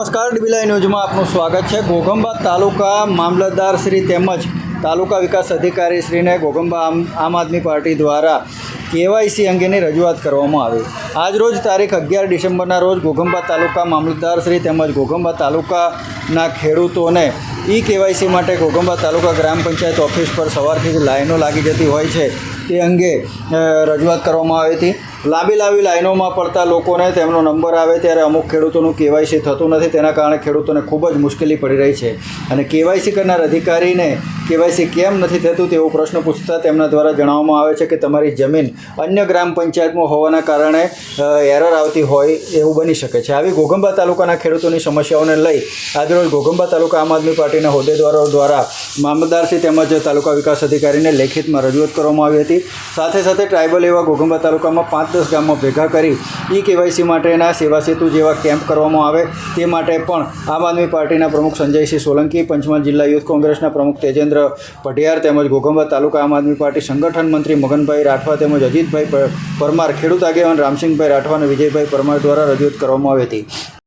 નમસ્કાર, ડીબીલાઈ ન્યૂઝમાં આપનું સ્વાગત છે. ઘોઘંબા તાલુકા મામલતદાર શ્રી તેમજ તાલુકા વિકાસ અધિકારી શ્રીને ઘોઘંબા આમ આમ આદમી પાર્ટી દ્વારા કેવાયસી અંગેની રજૂઆત કરવામાં આવી. આજરોજ તારીખ અગિયાર ડિસેમ્બરના રોજ ઘોઘંબા તાલુકા મામલતદાર શ્રી તેમજ ઘોઘંબા તાલુકાના ખેડૂતોને ઈ કેવાયસી માટે ઘોઘંબા તાલુકા ગ્રામ પંચાયત ઓફિસ પર સવારથી જ લાઈનો લાગી જતી હોય છે. તે અંગે રજૂઆત કરવામાં આવી હતી. લાંબી લાંબી લાઈનોમાં પડતા લોકોને તેમનો નંબર આવે ત્યારે અમુક ખેડૂતોનું કેવાયસી થતું નથી. તેના કારણે ખેડૂતોને ખૂબ જ મુશ્કેલી પડી રહી છે. અને કેવાયસી કરનાર અધિકારીને કેવાયસી કેમ નથી થતું તેવો પ્રશ્ન પૂછતા તેમના દ્વારા જણાવવામાં આવે છે કે તમારી જમીન અન્ય ગ્રામ પંચાયતમાં હોવાના કારણે એરર આવતી હોય એવું બની શકે છે. આવી ઘોઘંબા તાલુકાના ખેડૂતોની સમસ્યાઓને લઈ આજરોજ ઘોઘંબા તાલુકા આમ આદમી પાર્ટીના હોદ્દેદારો દ્વારા મામલતદારશ્રી તેમજ તાલુકા વિકાસ અધિકારીને લેખિતમાં રજૂઆત કરવામાં આવી હતી. સાથે સાથે ટ્રાઇબલ એવા ઘોઘંબા તાલુકામાં પાંચ દસ ગામમાં ભેગા કરી ઈ કેવાયસી માટેના સેવા સેતુ જેવા કેમ્પ કરવામાં આવે તે માટે પણ આમ આદમી પાર્ટીના પ્રમુખ સંજયસિંહ સોલંકી, પંચમહાલ જિલ્લા યુથ કોંગ્રેસના પ્રમુખ તેજેન્દ્ર પઢિયાર તેમજ ઘોઘંબા તાલુકા આમ આદમી પાર્ટી સંગઠન મંત્રી મગનભાઈ રાઠવા તેમજ અજીતભાઈ પરમાર ખેડૂત આગેવાન રામસિંહભાઈ રાઠવા અને વિજયભાઈ પરમાર દ્વારા રજૂઆત કરવામાં આવી હતી.